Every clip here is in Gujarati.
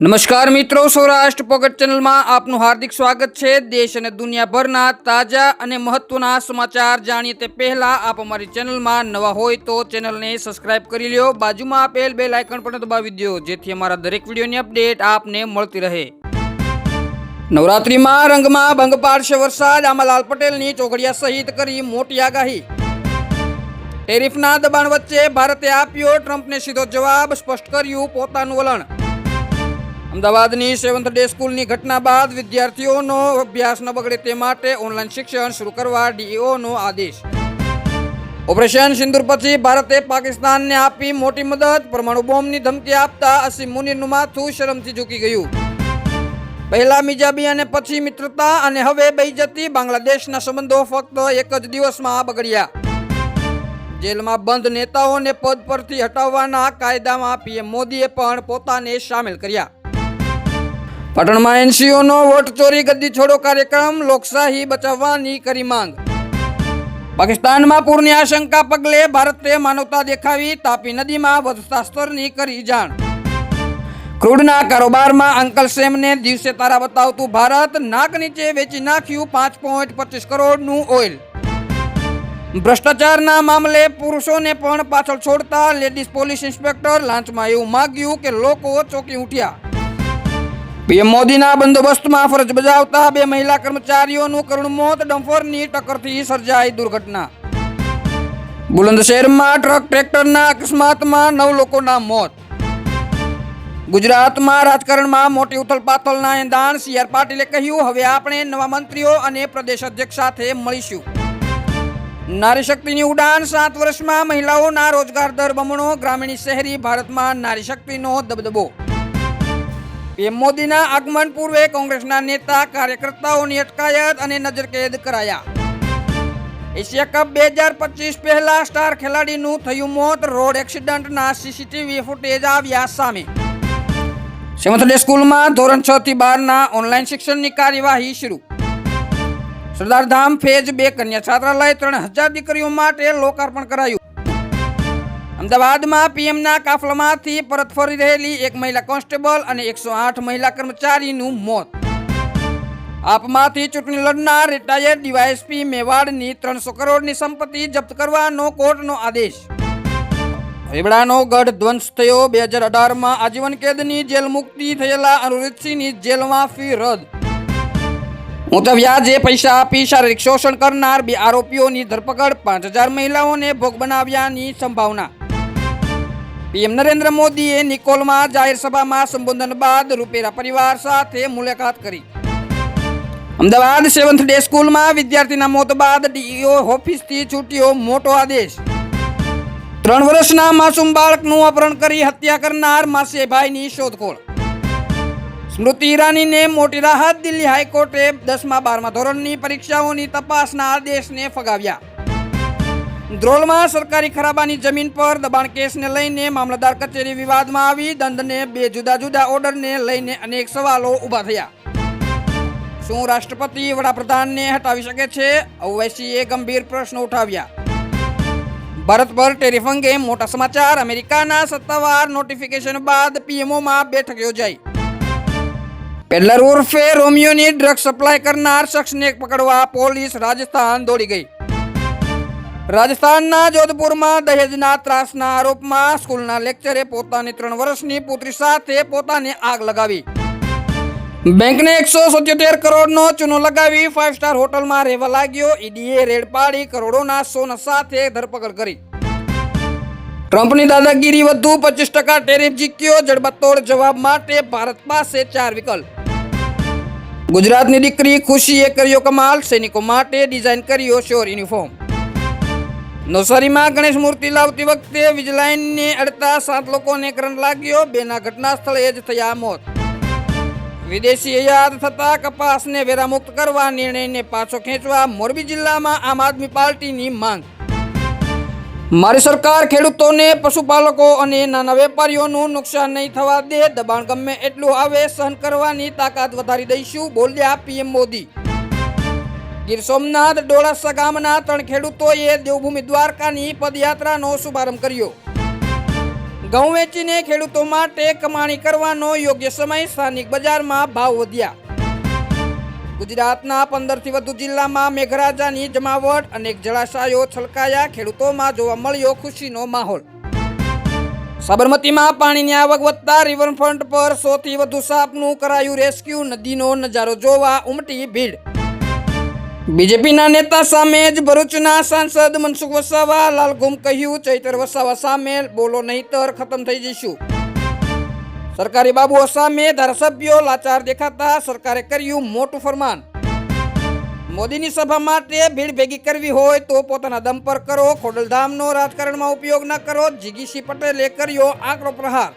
નમસ્કાર મિત્રો, સૌરાષ્ટ્ર પોકેટ ચેનલમાં આપનું હાર્દિક સ્વાગત છે. દેશ અને દુનિયાભરના તાજા અને મહત્વના સમાચાર જાણીએ તે પહેલા આપ અમારી ચેનલમાં નવા હોય તો ચેનલને સબસ્ક્રાઇબ કરી લ્યો. બાજુમાં આપેલ બે લાઇકન પણ દબાવી દો જેથી અમારા દરેક વિડીયોની અપડેટ આપને મળતી રહે. નવરાત્રીમાં રંગમાં ભંગ પાડશે વરસાદ. આમાં લાલ પટેલની ચોઘડિયા સહિત કરી મોટી આગાહી. ટેરિફના દબાણ વચ્ચે ભારતે આપ્યો ટ્રમ્પને સીધો જવાબ. સ્પષ્ટ કર્યું પોતાનું વલણ. અમદાવાદની સેવન્થ ડે સ્કૂલની ઘટના બાદ વિદ્યાર્થીઓનો અભ્યાસ ન બગડે તે માટે ઓનલાઈન શિક્ષણ શરૂ કરવા ડીઈઓનો આદેશ. ઓપરેશન સિંદુર પછી ભારતે પાકિસ્તાનને આપી મોટી મદદ. પરમાણુ બોમ્બની ધમકી આપતા અસીમ મુનિરનું માથું શરમથી ઝૂકી ગયું. પહેલા મિજાબી અને પછી મિત્રતા અને હવે બેઇજ્જતી બાંગ્લાદેશના સંબંધો ફક્ત એક જ દિવસમાં બગડ્યા. જેલમાં બંધ નેતાઓને પદ પરથી હટાવવાના કાયદામાં પીએમ મોદીએ પણ પોતાને સામેલ કર્યા. પાટણમાં એનસીઓનો વોટ ચોરી ગદ્દી છોડો કાર્યક્રમ, લોકશાહી બચાવવાની કરી માંગ. પાકિસ્તાનમાં પૂરની આશંકા પગલે ભારતે માનવતા દેખાવી તાપી નદીમાં વધતા સ્તરની કરી જાણ. ક્રૂડના કારોબારમાં અંકલ સેમને દિવસે તારા બતાવતું ભારત, નાક નીચે વેચી નાખ્યું પાંચ પોઈન્ટ પચીસ કરોડનું ઓઇલ. ભ્રષ્ટાચારના મામલે પુરુષોને પણ પાછળ છોડતા લેડીઝ પોલીસ ઇન્સ્પેક્ટર લાંચમાં એવું માગ્યું કે લોકો ચોકી ઉઠ્યા. પીએમ મોદીના બંદોબસ્તમાં ફરજ બજાવતા બે મહિલા કર્મચારીઓનું કરુણ મોત ડમ્ફરની ટક્કરથી સર્જાઈ દુર્ઘટના. બુલંદશહેરમાં ટ્રક ટ્રેક્ટરના અકસ્માતમાં નવ લોકોના મોત. ગુજરાતમાં રાજકારણમાં મોટી ઉથલપાથલના એંધાણ સી આર પાટીલે કહ્યું, હવે આપણે નવા મંત્રીઓ અને પ્રદેશ અધ્યક્ષ સાથે મળીશું. નારી શક્તિની ઉડાન સાત વર્ષમાં મહિલાઓના રોજગાર દર બમણો, ગ્રામીણ શહેરી ભારતમાં નારી શક્તિનો દબદબો. પીએમ મોદીના આગમન પૂર્વે કોંગ્રેસના નેતા, કાર્યકર્તાઓની અટકાયત અને નજરકેદ કરાયા. એશિયા કપ બે હજાર પચીસ પહેલા સ્ટાર ખેલાડીનું થયું મોત, રોડ એક્સિડન્ટના સીસીટીવી ફૂટેજ આવ્યા સામે. સેવંથડે સ્કૂલમાં ધોરણ છ થી બારના ઓનલાઈન શિક્ષણની કાર્યવાહી શરૂ. સરદારધામ ફેજ બે કન્યા છાત્રાલય ત્રણ હજાર દીકરીઓ માટે લોકાર્પણ કરાયું. અમદાવાદમાં પીએમના કાફલામાંથી પરત ફરી રહેલી એક મહિલા કોન્સ્ટેબલ અને એકસો આઠ મહિલા કર્મચારીનું મોત. આપમાંથી ચૂંટણી લડનાર રિટાયર્ડ ડીવાયએસપી મેવાડની ત્રણસો કરોડની સંપત્તિ જપ્ત કરવાનો કોર્ટનો આદેશ. રીબડાનો ગઢ ધ્વંસ થયો. બે હજાર અઢારમાં આજીવન કેદની જેલ મુક્તિ થયેલા અનુરીતસિંહની જેલમાં ફી રદ. ઊંચા વ્યાજે પૈસા આપી શારીરિક શોષણ કરનાર બે આરોપીઓની ધરપકડ પાંચ હજાર મહિલાઓને ભોગ બનાવ્યાની સંભાવના. પીએમ નરેન્દ્ર મોદીએ નિકોલમાં જાહેર સભામાં સંબોધન બાદ રૂપેરા પરિવાર સાથે મુલાકાત કરી. અમદાવાદ સેવન્થ ડે સ્કૂલમાં વિદ્યાર્થીના મોત બાદ ડીઈઓ ઓફિસથી છૂટ્યો મોટો આદેશ. ત્રણ વર્ષના માસૂમ બાળકનું અપહરણ કરી હત્યા કરનાર માસેભાઈની શોધખોળ. સ્મૃતિ ઈરાનીને મોટી રાહત, દિલ્હી હાઈકોર્ટે દસમા બારમા ધોરણની પરીક્ષાઓની તપાસના આદેશને ફગાવ્યા. ધ્રોલમાં સરકારી ખરાબાની જમીન પર દબાણ કેસને લઈને મામલતદાર કચેરી વિવાદમાં આવી, દંડને બે જુદા જુદા ઓર્ડરને લઈને અનેક સવાલો ઊભા થયા. શું રાષ્ટ્રપતિ વડાપ્રધાનને હટાવી શકે છે? અવૈસીએ ગંભીર પ્રશ્નો ઉઠાવ્યા. ભારત પર ટેરિફ અંગે મોટા સમાચાર. અમેરિકાના સત્તાવાર નોટિફિકેશન બાદ પીએમઓમાં બેઠક યોજાઈ. પેડલર ઉર્ફે રોમિયોની ડ્રગ સપ્લાય કરનાર શખ્સને પકડવા પોલીસ રાજસ્થાન દોડી ગઈ. રાજસ્થાનના જોધપુરમાં દહેજના ત્રાસના આરોપમાં સ્કૂલના લેક્ચરે પોતાની ત્રણ વર્ષની પુત્રી સાથે પોતાને આગ લગાવી. બેંકને એકસો સિત્યોતેર કરોડનો ચૂનો લગાવી ફાઇવ સ્ટાર હોટલમાં રહેવા લાગ્યો. ઈડીએ રેડ પાડી કરોડોના સોના સાથે ધરપકડ કરી. ટ્રમ્પની દાદાગીરી વધુ પચીસ ટકા ટેરિફ જીત્યો. જડબતોડ જવાબ માટે ભારત પાસે ચાર વિકલ્પ. ગુજરાતની દીકરી ખુશીએ કર્યો કમાલ. સૈનિકો માટે ડિઝાઇન કર્યો શ્યોર યુનિફોર્મ. નવસારીમાં ગણેશ મૂર્તિ લાવતી વખતે વીજલાઇનને અડતા સાત લોકોને કરંટ લાગ્યો. બેના ઘટના સ્થળે જ થયા મોત. વિદેશી યાદ થતા કપાસને વેરામુક્ત કરવા નિર્ણયને પાછો ખેંચવા મોરબી જિલ્લામાં આમ આદમી પાર્ટીની માંગ. મારી સરકાર ખેડૂતોને, પશુપાલકો અને નાના વેપારીઓનું નુકસાન નહીં થવા દે. દબાણ ગમે એટલું આવે સહન કરવાની તાકાત વધારી દઈશું, બોલ્યા પીએમ મોદી. ગીર સોમનાથ, ડોળાસા ગામના ત્રણ ખેડૂતોએ દેવભૂમિ દ્વારકાની પદયાત્રાનો શુભારંભ કર્યો. ઘઉં વેચીને ખેડૂતો માટે કમાણી કરવાનો યોગ્ય સમય સ્થાનિક બજારમાં ભાવ વધ્યા. ગુજરાતના પંદરથી વધુ જિલ્લામાં મેઘરાજાની જમાવટ અનેક જળાશયો છલકાયા ખેડૂતોમાં જોવા મળ્યો ખુશીનો માહોલ. સાબરમતીમાં પાણીની આવક વધતા રિવરફ્રન્ટ પર સોથી વધુ સાપનું કરાયું રેસ્ક્યુ, નદીનો નજારો જોવા ઉમટી ભીડ. બીજેપીના નેતા સામે જ ભરૂચના સાંસદ મનસુખ વસાવા લાલઘુમ કહ્યું, ચૈતર વસાવા સામે, બોલો નહીતર ખતમ થઈ જઈશું. સરકારી બાબુઓ સામે ધારાસભ્યો લાચાર દેખાતા સરકારે કર્યું મોટું ફરમાન. મોદીની સભા માટે ભીડ ભેગી કરવી હોય તો પોતાના દમ પર કરો, ખોડલધામનો રાજકારણમાં ઉપયોગ ન કરો, જીગીસી પટેલે કર્યો આકરો પ્રહાર.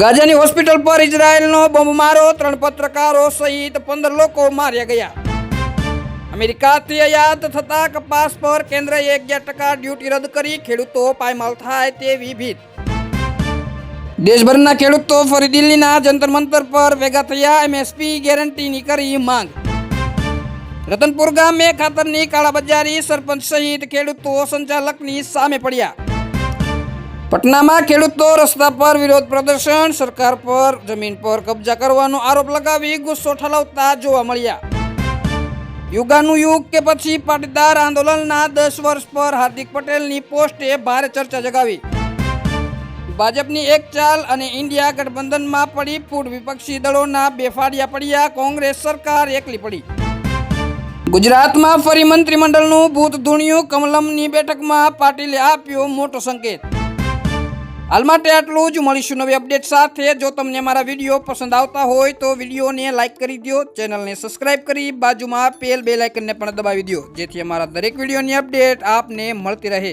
ગાજાની હોસ્પિટલ પર ઇઝરાયેલનો બોમ્બમારો ત્રણ પત્રકારો સહિત પંદર લોકો માર્યા ગયા. અમેરિકાથી આયાત થતા કપાસ પર કેન્દ્રએ અગિયાર ટકા ડ્યુટી રદ કરી, ખેડૂતો પાયમાલ થાય તેવી ભીત. દેશભરના ખેડૂતો ફરી દિલ્હીના જંતર મંતર પર ભેગા થયા, એમએસપી ગેરંટીની કરી માંગ. રતનપુર ગામે ખાતરની કાળાબજારી, સરપંચ સહિત ખેડૂતો સંચાલકની સામે પડ્યા. પટનામાં ખેડૂતો રસ્તા પર વિરોધ પ્રદર્શન, સરકાર પર જમીન પર કબજા કરવાનો આરોપ લગાવી ગુસ્સો ઠલાવતા જોવા મળ્યા. યુગાનું યુગ કે પછી પાટીદાર આંદોલનના દસ વર્ષ પર હાર્દિક પટેલની પોસ્ટે ભારે ચર્ચા જગાવી. ભાજપની એક ચાલ અને ઇન્ડિયા ગઠબંધનમાં પડી પૂર્વ વિપક્ષી દળોના બેફાડિયા પડ્યા, કોંગ્રેસ સરકાર એકલી પડી. ગુજરાતમાં ફરી મંત્રીમંડળનું ભૂત ધૂણ્યું કમલમની બેઠકમાં પાટીલે આપ્યો મોટો સંકેત. હાલ માટે આટલું જ. મળીશું નવી અપડેટ સાથે. જો તમને મારા વીડિયો પસંદ આવતા હોય તો વિડીયોને લાઇક કરી દો ચેનલને સબસ્ક્રાઇબ કરી બાજુમાં પેલ બે લાઇકનને પણ દબાવી દો જેથી અમારા દરેક વિડીયોની અપડેટ આપને મળતી રહે.